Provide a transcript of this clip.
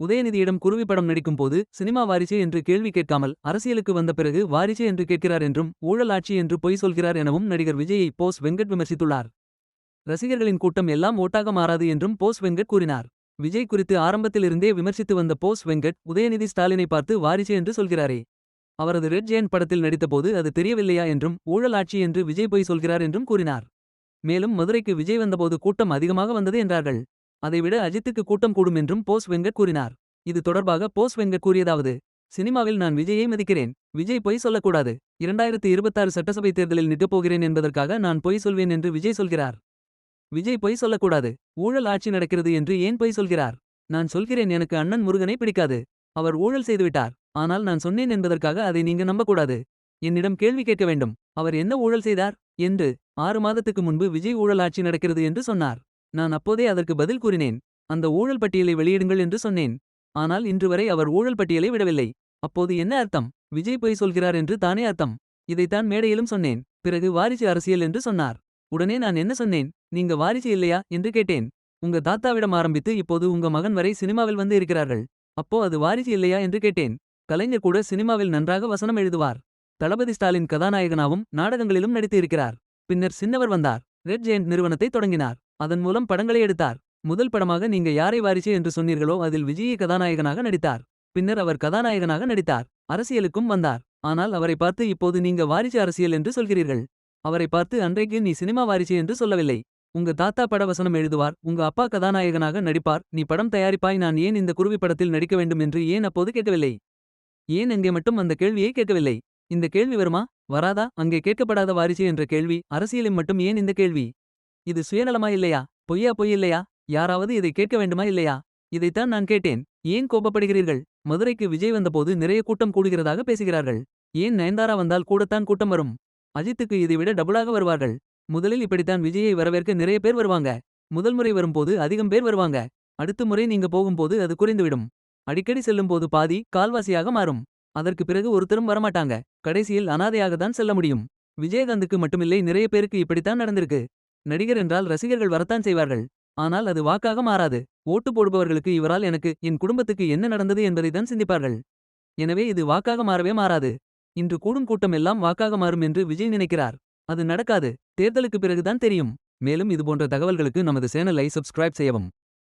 உதயநிதியிடம் குருவி படம் நடிக்கும் போது சினிமா வாரிசே என்று கேள்வி கேட்காமல் அரசியலுக்கு வந்த பிறகு வாரிசே என்று கேட்கிறார் என்றும் ஊழல் ஆட்சி என்று பொய் சொல்கிறார் எனவும் நடிகர் விஜயை போஸ் வெங்கட் விமர்சித்துள்ளார். ரசிகர்களின் கூட்டம் எல்லாம் ஓட்டாக மாறாது என்றும் போஸ் வெங்கட் கூறினார். விஜய் குறித்து ஆரம்பத்திலிருந்தே விமர்சித்து வந்த போஸ் வெங்கட் உதயநிதி ஸ்டாலினை பார்த்து வாரிசு என்று சொல்கிறாரே. அவரது ரெட் ஜெயன் படத்தில் நடித்தபோது அது தெரியவில்லையா என்றும் ஊழல் ஆட்சி என்று விஜய் பொய் சொல்கிறார் என்றும் கூறினார். மேலும் மதுரைக்கு விஜய் வந்தபோது கூட்டம் அதிகமாக வந்தது என்றார்கள். அதைவிட அஜித்துக்கு கூட்டம் கூடும் என்றும் போஸ் வெங்கட் கூறினார். இது தொடர்பாக போஸ் வெங்கட் கூறியதாவது சினிமாவில் நான் விஜயை மதிக்கிறேன். விஜய் பொய் சொல்லக்கூடாது. இரண்டாயிரத்து இருபத்தாறு சட்டசபை தேர்தலில் நிற்கப் போகிறேன் என்பதற்காக நான் பொய் சொல்வேன் என்று விஜய் சொல்கிறார். விஜய் பொய் சொல்லக்கூடாது. ஊழல் ஆட்சி நடக்கிறது என்று ஏன் பொய் சொல்கிறார்? நான் சொல்கிறேன் எனக்கு அண்ணன் முருகனை பிடிக்காது. அவர் ஊழல் செய்துவிட்டார் ஆனால் நான் சொன்னேன் என்பதற்காக அதை நீங்க நம்பக்கூடாது. என்னிடம் கேள்வி கேட்க வேண்டும். அவர் என்ன ஊழல் செய்தார்? என்று ஆறு மாதத்துக்கு முன்பு விஜய் ஊழல் ஆட்சி நடக்கிறது என்று சொன்னார். நான் அப்போதே அதற்கு பதில் கூறினேன் அந்த ஊழல் பட்டியலை வெளியிடுங்கள் என்று சொன்னேன். ஆனால் இன்று வரை அவர் ஊழல் பட்டியலை விடவில்லை. அப்போது என்ன அர்த்தம்? விஜய் பொய் சொல்கிறார் என்று தானே அர்த்தம்? இதைத்தான் மேடையிலும் சொன்னேன். பிறகு வாரிசு அரசியல் என்று சொன்னார். உடனே நான் என்ன சொன்னேன்? நீங்க வாரிசு இல்லையா? என்று கேட்டேன். உங்க தாத்தாவிடம் ஆரம்பித்து இப்போது உங்க மகன் வரை சினிமாவில் வந்து இருக்கிறார்கள். அப்போ அது வாரிசு இல்லையா? என்று கேட்டேன். கலைஞர் கூட சினிமாவில் நன்றாக வசனம் எழுதுவார். தளபதி ஸ்டாலின் கதாநாயகனாவும் நாடகங்களிலும் நடித்து இருக்கிறார். பின்னர் சின்னவர் வந்தார். ரெட் ஜெயண்ட் நிறுவனத்தை தொடங்கினார். அதன் மூலம் படங்களை எடுத்தார். முதல் படமாக நீங்க யாரை வாரிசு என்று சொன்னீர்களோ அதில் விஜயை கதாநாயகனாக நடித்தார். பின்னர் அவர் கதாநாயகனாக நடித்தார். அரசியலுக்கும் வந்தார். ஆனால் அவரை பார்த்து இப்போது நீங்க வாரிசு அரசியல் என்று சொல்கிறீர்கள். அவரை பார்த்து அன்றைக்கு நீ சினிமா வாரிசு என்று சொல்லவில்லை. உங்க தாத்தா பட வசனம் எழுதுவார். உங்க அப்பா கதாநாயகனாக நடிப்பார். நீ படம் தயாரிப்பாய். நான் ஏன் இந்த குருவி படத்தில் நடிக்க வேண்டும் என்று ஏன் அப்போது கேட்கவில்லை? ஏன் அங்கே மட்டும் அந்த கேள்வியை கேட்கவில்லை? இந்த கேள்வி வருமா? வராதா? அங்கே கேட்கப்படாத வாரிசு என்ற கேள்வி. அரசியலில் மட்டும் ஏன் இந்த கேள்வி? இது சுயநலமா இல்லையா? பொய்யா பொய் இல்லையா? யாராவது இதை கேட்க வேண்டுமா இல்லையா? இதைத்தான் நான் கேட்டேன். ஏன் கோபப்படுகிறீர்கள்? மதுரைக்கு விஜய் வந்தபோது நிறைய கூட்டம் கூடுகிறதாக பேசுகிறார்கள். ஏன் நயன்தாரா வந்தால் கூடத்தான் கூட்டம் வரும்? அஜித்துக்கு இதைவிட டபுளாக வருவார்கள். முதலில் இப்படித்தான் விஜயை வரவேற்க நிறைய பேர் வருவாங்க. முதல் முறை வரும்போது அதிகம் பேர் வருவாங்க. அடுத்த முறை நீங்க போகும்போது அது குறைந்துவிடும். அடிக்கடி செல்லும்போது பாதி கால்வாசியாக மாறும். அதற்கு பிறகு ஒருத்தரும் வரமாட்டாங்க. கடைசியில் அனாதையாக தான் செல்ல முடியும். விஜயகாந்துக்கு மட்டுமில்லை நிறைய பேருக்கு இப்படித்தான் நடந்திருக்கு. நடிகர் என்றால் ரசிகர்கள் வரத்தான் செய்வார்கள். ஆனால் அது வாக்காக மாறாது. ஓட்டு போடுபவர்களுக்கு இவரால் எனக்கு என் குடும்பத்துக்கு என்ன நடந்தது என்பதைதான் சிந்திப்பார்கள். எனவே இது வாக்காக மாறவே மாறாது. இன்று கூடும் கூட்டம் எல்லாம் வாக்காக மாறும் என்று விஜய் நினைக்கிறார். அது நடக்காது. தேர்தலுக்கு பிறகுதான் தெரியும். மேலும் இதுபோன்ற தகவல்களுக்கு நமது சேனலை சப்ஸ்கிரைப் செய்யவும்.